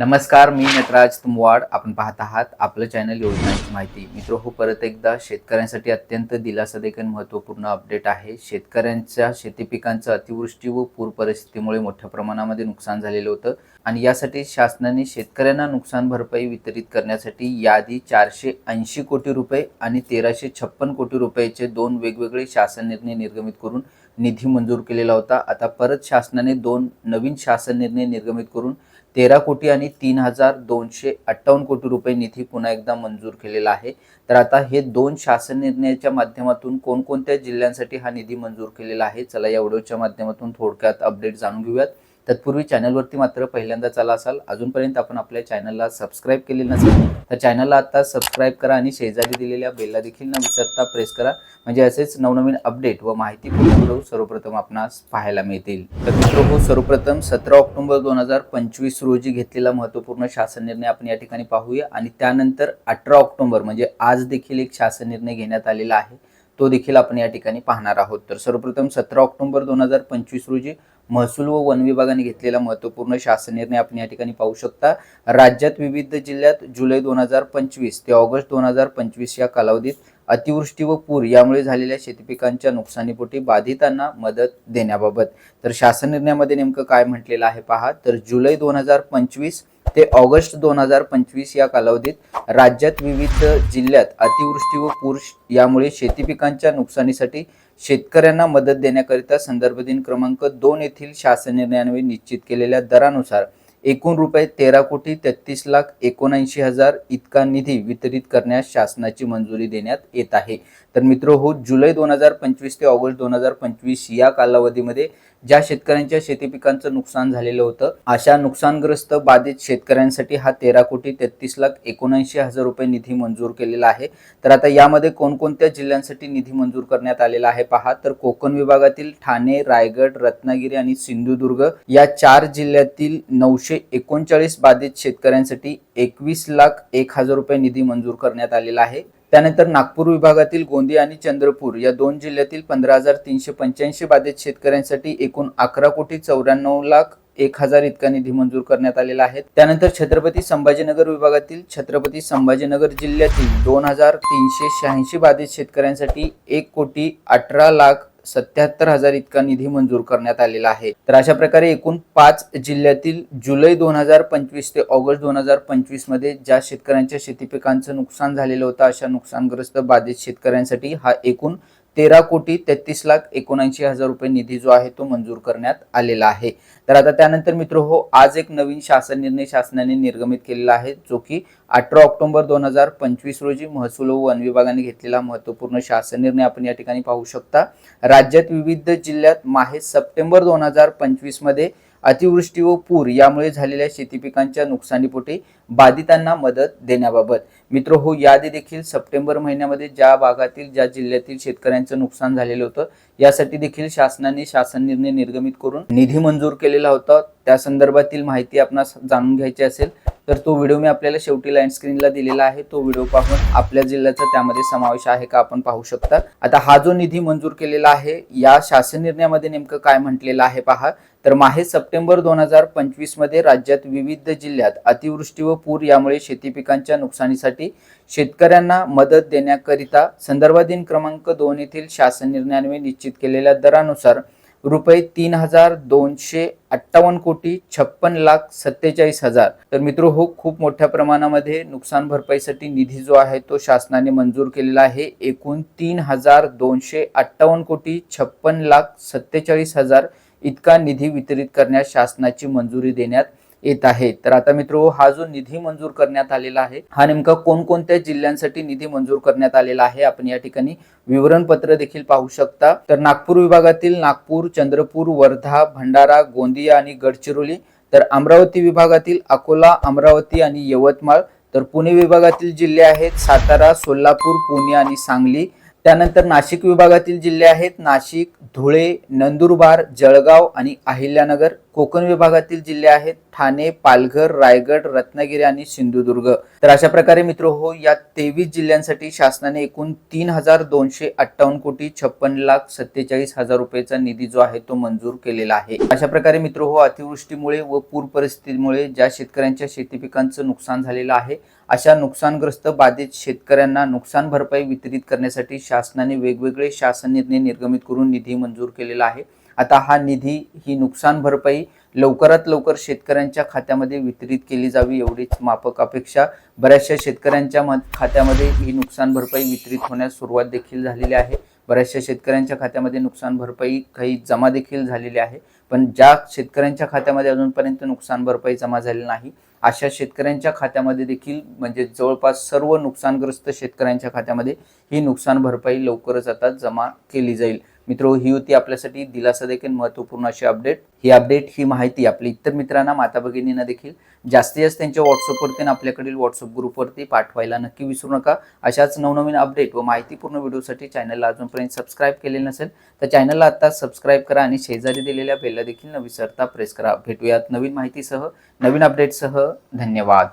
नमस्कार मी नटराज तुमवाड. आपण पाहत आहात आपलं चॅनल योजनांची माहिती. मित्र हो परत एकदा शेतकऱ्यांसाठी अत्यंत दिलासा देखील महत्त्वपूर्ण अपडेट आहे. शेतकऱ्यांच्या शेती पिकांचं अतिवृष्टी व पूर परिस्थितीमुळे मोठ्या प्रमाणामध्ये नुकसान झालेलं होतं. आणि यासाठी शासनाने शेतकऱ्यांना नुकसान भरपाई वितरित करण्यासाठी यादी चारशे ऐंशी कोटी रुपये आणि तेराशे छप्पन कोटी रुपयाचे दोन वेगवेगळे शासन निर्णय निर्गमित करून निधी मंजूर केलेला होता. आता परत शासनाने दोन नवीन शासन निर्णय निर्गमित करून तेरा कोटी आणि तीन हजार दोनशे अठ्ठावन्न कोटी रुपये निधी पुन्हा एकदा मंजूर केलेला आहे. तर आता हे दोन शासन निर्णयाच्या माध्यमातून कोणकोणत्या जिल्ह्यांसाठी हा निधी मंजूर केलेला आहे? चला या व्हिडिओच्या माध्यमातून थोडक्यात अपडेट जाणून घेऊयात. तत्पूर्वी चॅनलवरती मात्र पहिल्यांदा चला असाल अजूनपर्यंत आपण आपल्या चॅनलला सबस्क्राईब केले नसेल तर चॅनलला आता सबस्क्राईब करा आणि शेजारी दिलेल्या बेलला देखील न विसरता प्रेस करा. म्हणजे असेच नवनवीन अपडेट व माहितीपूर्ण व्हिडिओ सर्वप्रथम आपणास पाहायला मिळतील. तर मित्र हो, सर्वप्रथम सतरा ऑक्टोबर दोन हजार पंचवीस रोजी घेतलेला महत्त्वपूर्ण शासन निर्णय आपण या ठिकाणी पाहूया. आणि त्यानंतर अठरा ऑक्टोबर म्हणजे आज देखील एक शासन निर्णय घेण्यात आलेला आहे. तो देखील आपण या ठिकाणी पाहणार आहोत. तर सर्वप्रथम सतरा ऑक्टोबर दोन हजार पंचवीस रोजी महसूल व वन विभागाने घेतलेला महत्त्वपूर्ण शासन निर्णय आपण या ठिकाणी पाहू शकता. राज्यात विविध जिल्ह्यात जुलै दोन हजार पंचवीस ते ऑगस्ट दोन हजार पंचवीस या कालावधीत अतिवृष्टी व पूर यामुळे झालेल्या शेतीपिकांच्या नुकसानीपोटी बाधितांना मदत देण्याबाबत. तर शासन निर्णयामध्ये नेमकं काय म्हटलेलं आहे पहा. तर जुलै दोन हजार पंचवीस ते ऑगस्ट दोन हजार पंचवीस या कालावधीत राज्यात विविध जिल्ह्यात अतिवृष्टी व पूर यामुळे शेती पिकांच्या नुकसानीसाठी शेतकऱ्यांना मदत देण्याकरिता संदर्भ दिन क्रमांक दोन येथील शासन निर्णयान्वये निश्चित केलेल्या दरानुसार एकूण रुपये तेरा कोटी तेहतीस लाख एकोणऐंशी हजार इतका निधी वितरित करण्यास शासनाची मंजुरी देण्यात येत आहे. तर मित्र हो जुलै दोन हजार पंचवीस ते ऑगस्ट दोन हजार पंचवीस या कालावधीमध्ये ज्या शेतकऱ्यांच्या शेती पिकांचं नुकसान झालेलं होतं अशा नुकसानग्रस्त बाधित शेतकऱ्यांसाठी हा तेरा कोटी तेहतीस लाख एकोणऐंशी हजार रुपये निधी मंजूर केलेला आहे. तर आता यामध्ये कोणकोणत्या जिल्ह्यांसाठी निधी मंजूर करण्यात आलेला आहे पहा. तर कोकण विभागातील ठाणे रायगड रत्नागिरी आणि सिंधुदुर्ग या चार जिल्ह्यातील नऊशे एकोणचाळीस बाधित शेतकऱ्यांसाठी एकवीस लाख एक हजार रुपये निधी मंजूर करण्यात आलेला आहे. त्यानंतर नागपूर विभागातील गोंदिया आणि चंद्रपूर या दोन जिल्ह्यातील पंधरा हजार तीनशे पंच्याऐंशी बाधित शेतकऱ्यांसाठी एकूण अकरा कोटी चौऱ्याण्णव लाख एक हजार इतका निधी मंजूर करण्यात आलेला आहे. त्यानंतर छत्रपती संभाजीनगर विभागातील छत्रपती संभाजीनगर जिल्ह्यातील दोन हजार तीनशे शहाऐंशी बाधित शेतकऱ्यांसाठी एक कोटी अठरा लाख सत्याहत्तर हजार इतका निधी मंजूर करण्यात आलेला आहे. तर अशा प्रकारे एकूण पाच जिल्ह्यातील जुलै दोन हजार पंचवीस ते ऑगस्ट दोन हजार पंचवीसमध्ये ज्या शेतकऱ्यांच्या शेती पिकांचं नुकसान झालेलं होतं अशा नुकसानग्रस्त बाधित शेतकऱ्यांसाठी हा एकूण तेरा कोटी तेहतीस लाख एकोणऐंशी हजार रुपये निधी जो आहे तो मंजूर करण्यात आलेला आहे. तर आता त्यानंतर मित्र हो आज एक नवीन शासन निर्णय शासनाने निर्गमित केलेला आहे जो की अठरा ऑक्टोबर दोन हजार पंचवीस रोजी महसूल व वन विभागाने घेतलेला महत्त्वपूर्ण शासन निर्णय आपण या ठिकाणी पाहू शकता. राज्यात विविध जिल्ह्यात माहे सप्टेंबर दोन हजार पंचवीसमध्ये अतिवृष्टी व पूर यामुळे झालेल्या शेती पिकांच्या नुकसानीपोटी बाधितांना मदत देण्याबाबत. मित्र हो यादी देखील सप्टेंबर महिन्यामध्ये ज्या भागातील ज्या जिल्ह्यातील शेतकऱ्यांचं नुकसान झालेलं होतं यासाठी देखील शासनाने शासन निर्णय निर्गमित करून निधी मंजूर केलेला होता. त्या संदर्भातील माहिती आपणास जाणून घ्यायची असेल तर तो व्हिडिओ मी आपल्याला शेवटी लाईन स्क्रीनला दिलेला आहे. तो व्हिडिओ पाहून आपल्या जिल्ह्याचा त्यामध्ये समावेश आहे का आपण पाहू शकता. आता हा जो निधी मंजूर केलेला आहे या शासन निर्णयामध्ये नेमकं काय म्हटलेलं आहे पहा. तर माहे सप्टेंबर दोन हजार पंचवीसमध्ये राज्यात विविध जिल्ह्यात अतिवृष्टी व पूर यामुळे शेती पिकांच्या नुकसानीसाठी शेतकऱ्यांना मदत देण्याकरिता संदर्भाधीन क्रमांक दोन येथील शासन निर्णयाने निश्चित केलेल्या दरानुसार रुपये तीन हजार दोनशे अठ्ठावन्न कोटी छप्पन लाख सत्तेचाळीस हजार. तर मित्र हो खूप मोठ्या प्रमाणामध्ये नुकसान भरपाईसाठी निधी जो आहे तो शासनाने मंजूर केलेला आहे. एकूण तीन हजार दोनशे अठ्ठावन्न कोटी छप्पन लाख सत्तेचाळीस हजार इतका निधी वितरित करण्यास शासनाची मंजुरी देण्यात येत आहे. तर आता मित्र हा जो निधी मंजूर करण्यात आलेला आहे हा नेमका कोणकोणत्या जिल्ह्यांसाठी निधी मंजूर करण्यात आलेला आहे? आपण या ठिकाणी विवरणपत्र देखील पाहू शकता. तर नागपूर विभागातील नागपूर चंद्रपूर वर्धा भंडारा गोंदिया आणि गडचिरोली तर अमरावती विभागातील अकोला अमरावती आणि यवतमाळ तर पुणे विभागातील जिल्हे आहेत सातारा सोलापूर पुणे आणि सांगली त्यानंतर नाशिक विभागातील जिल्हे आहेत. नाशिक धुळे नंदुरबार जळगाव आणि अहिल्यानगर. कोकण विभागातील जिल्हे आहेत ठाणे पालघर रायगड रत्नागिरी आणि सिंधुदुर्ग. तर अशा प्रकारे मित्र हो या तेवीस जिल्ह्यांसाठी शासनाने एकूण तीन हजार दोनशे अठ्ठावन्न कोटी छप्पन लाख सत्तेचाळीस हजार रुपयाचा निधी जो आहे तो मंजूर केलेला आहे. अशा प्रकारे मित्र हो अतिवृष्टीमुळे व पूर परिस्थितीमुळे ज्या शेतकऱ्यांच्या शेती पिकांचं नुकसान झालेलं आहे अशा नुकसानग्रस्त बाधित शेतकऱ्यांना नुकसान भरपाई वितरित करण्यासाठी शासनाने वेगवेगळे शासन निर्णय निर्गमित करून निधी मंजूर केलेला आहे. आता हा निधी ही नुकसान भरपाई लवकरात लवकर शेतकऱ्यांच्या खात्यामध्ये वितरित केली जावी एवढीच माफक अपेक्षा. बऱ्याचशा शेतकऱ्यांच्या मत खात्यामध्ये ही नुकसान भरपाई वितरित होण्यास सुरुवात देखील झालेली आहे. बऱ्याचशा शेतकऱ्यांच्या खात्यामध्ये नुकसान भरपाई काही जमा देखील झालेली आहे. पण ज्या शेतकऱ्यांच्या खात्यामध्ये अजूनपर्यंत नुकसान भरपाई जमा झालेली नाही अशा शेतकऱ्यांच्या खात्यामध्ये देखील म्हणजे जवळपास सर्व नुकसानग्रस्त शेतकऱ्यांच्या खात्यामध्ये ही नुकसान भरपाई लवकरच आता जमा केली जाईल. मित्र ही होती आपल्यासाठी दिलासा देखील महत्त्वपूर्ण अशी अपडेट ही अपडेट ही माहिती आपल्या इतर मित्रांना माता भगिनींना देखील जास्तीत जास्त त्यांच्या व्हॉट्सअपवरती आणि आपल्याकडील व्हॉट्सअप ग्रुपवरती पाठवायला नक्की विसरू नका. अशाच नवनवीन अपडेट व माहितीपूर्ण व्हिडिओसाठी चॅनलला अजूनपर्यंत सबस्क्राईब केलेलं नसेल तर चॅनलला आता सबस्क्राईब करा आणि शेजारी दिलेल्या बेलला देखील न विसरता प्रेस करा. भेटूयात नवीन माहितीसह नवीन अपडेटसह धन्यवाद.